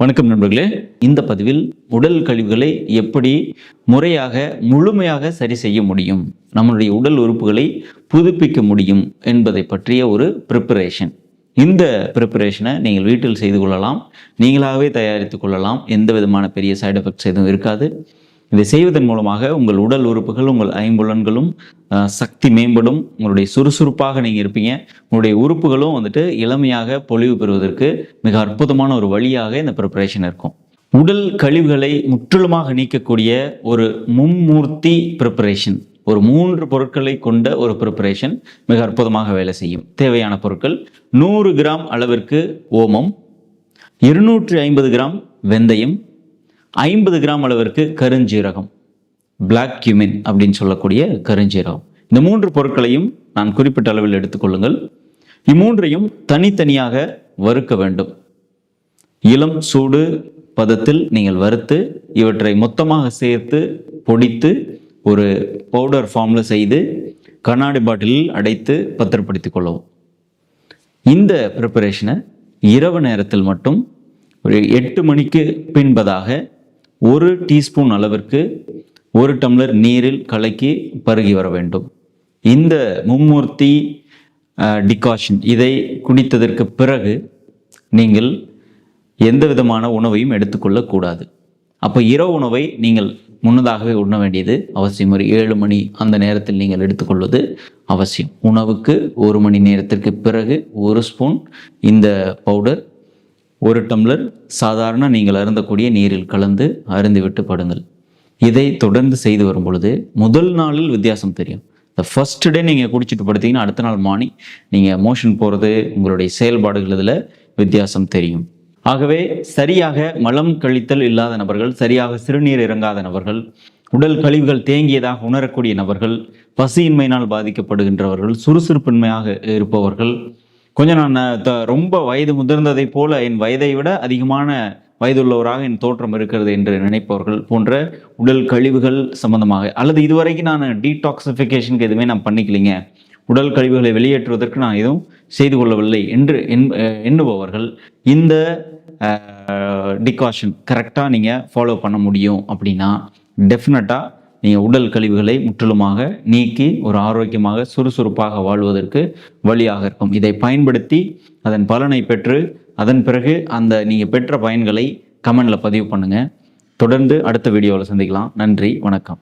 வணக்கம் நண்பர்களே. இந்த பதிவில் உடல் கழிவுகளை எப்படி முறையாக முழுமையாக சரி செய்ய முடியும் நம்மளுடைய உடல் உறுப்புகளை புதுப்பிக்க முடியும் என்பதை பற்றிய ஒரு ப்ரிப்பரேஷன் இந்த ப்ரிப்பரேஷனை நீங்கள் வீட்டில் செய்து கொள்ளலாம். நீங்களாகவே தயாரித்து கொள்ளலாம். எந்த விதமான பெரிய சைடு எஃபெக்ட்ஸ் எதுவும் இருக்காது. இதை செய்வதன் மூலமாக உங்கள் உடல் உறுப்புகள் உங்கள் ஐம்புலன்களும் சக்தி மேம்படும். உங்களுடைய சுறுசுறுப்பாக நீங்கள் இருப்பீங்க. உங்களுடைய உறுப்புகளும் வந்துட்டு இளமையாக பொலிவு பெறுவதற்கு மிக அற்புதமான ஒரு வழியாக இந்த ப்ரிப்பரேஷன் இருக்கும். உடல் கழிவுகளை முற்றிலுமாக நீக்கக்கூடிய ஒரு மும்மூர்த்தி ப்ரிப்பரேஷன் ஒரு மூன்று பொருட்களை கொண்ட ஒரு ப்ரிப்பரேஷன் மிக அற்புதமாக வேலை செய்யும். தேவையான பொருட்கள் நூறு கிராம் அளவிற்கு ஓமம் இருநூற்றி ஐம்பது கிராம் வெந்தயம் ஐம்பது கிராம் அளவிற்கு கருஞ்சீரகம். பிளாக் கியூமின் அப்படின்னு சொல்லக்கூடிய கருஞ்சீரகம். இந்த மூன்று பொருட்களையும் நான் குறிப்பிட்ட அளவில் எடுத்துக்கொள்ளுங்கள் இம்மூன்றையும் தனித்தனியாக வறுக்க வேண்டும். இளம் சூடு பதத்தில் நீங்கள் வறுத்து இவற்றை மொத்தமாக சேர்த்து பொடித்து ஒரு பவுடர் ஃபார்மில் செய்து கண்ணாடி பாட்டிலில் அடைத்து பத்திரப்படுத்திக் கொள்ளவும். இந்த ப்ரிப்பரேஷனை இரவு நேரத்தில் மட்டும் ஒரு எட்டு மணிக்கு பின்பதாக ஒரு டீஸ்பூன் அளவிற்கு ஒரு டம்ளர் நீரில் கலக்கி பருகி வர வேண்டும். இந்த மும்மூர்த்தி டிகாஷன் இதை குடித்ததற்கு பிறகு நீங்கள் எந்த விதமான உணவையும் எடுத்துக்கொள்ளக்கூடாது அப்போ இரவு உணவை நீங்கள் முன்னதாகவே உண்ண வேண்டியது அவசியம். ஒரு ஏழு மணி அந்த நேரத்தில் நீங்கள் எடுத்துக்கொள்வது அவசியம். உணவுக்கு ஒரு மணி நேரத்திற்கு பிறகு ஒரு ஸ்பூன் இந்த பவுடர் ஒரு டம்ளர் சாதாரண நீங்கள் அருந்தக்கூடிய நீரில் கலந்து அருந்திவிட்டு படுங்கள். இதை தொடர்ந்து செய்து வரும் பொழுது முதல் நாளில் வித்தியாசம் தெரியும். இந்த ஃபர்ஸ்ட் டே நீங்கள் குடிச்சிட்டு படுத்தீங்கன்னா அடுத்த நாள் மார்னிங் நீங்கள் மோஷன் போகிறது உங்களுடைய செயல்பாடுகள் இதில் வித்தியாசம் தெரியும். ஆகவே சரியாக மலம் கழித்தல் இல்லாத நபர்கள் சரியாக சிறுநீர் இறங்காத நபர்கள் உடல் கழிவுகள் தேங்கியதாக உணரக்கூடிய நபர்கள் பசியின்மையினால் பாதிக்கப்படுகின்றவர்கள் சுறுசுறுப்பின்மையாக இருப்பவர்கள் கொஞ்சம் நான் த- ரொம்ப வயது முதிர்ந்ததைப் போல என் வயதை விட அதிகமான வயதுள்ளவராக என் தோற்றம் இருக்கிறது என்று நினைப்பவர்கள் போன்ற உடல் கழிவுகள் சம்பந்தமாக. அல்லது இதுவரைக்கும் நான் டீடாக்சிஃபிகேஷனுக்கு எதுவுமே நான் பண்ணிக்கலைங்க. உடல் கழிவுகளை வெளியேற்றுவதற்கு நான் எதுவும் செய்து கொள்ளவில்லை என்று எண்- எண்ணுபவர்கள் இந்த டிகாஷன் கரெக்டாக நீங்கள் ஃபாலோ பண்ண முடியும் அப்படின்னா டெஃபினட்டாக நீங்கள் உடல் கழிவுகளை முற்றிலுமாக நீக்கி ஒரு ஆரோக்கியமாக சுறுசுறுப்பாக வாழ்வதற்கு வழியாக இருக்கும். இதை பயன்படுத்தி அதன் பலனை பெற்று அதன் பிறகு அந்த நீங்கள் பெற்ற பயன்களை கமெண்டில் பதிவு பண்ணுங்கள் தொடர்ந்து அடுத்த வீடியோவில் சந்திக்கலாம். நன்றி வணக்கம்.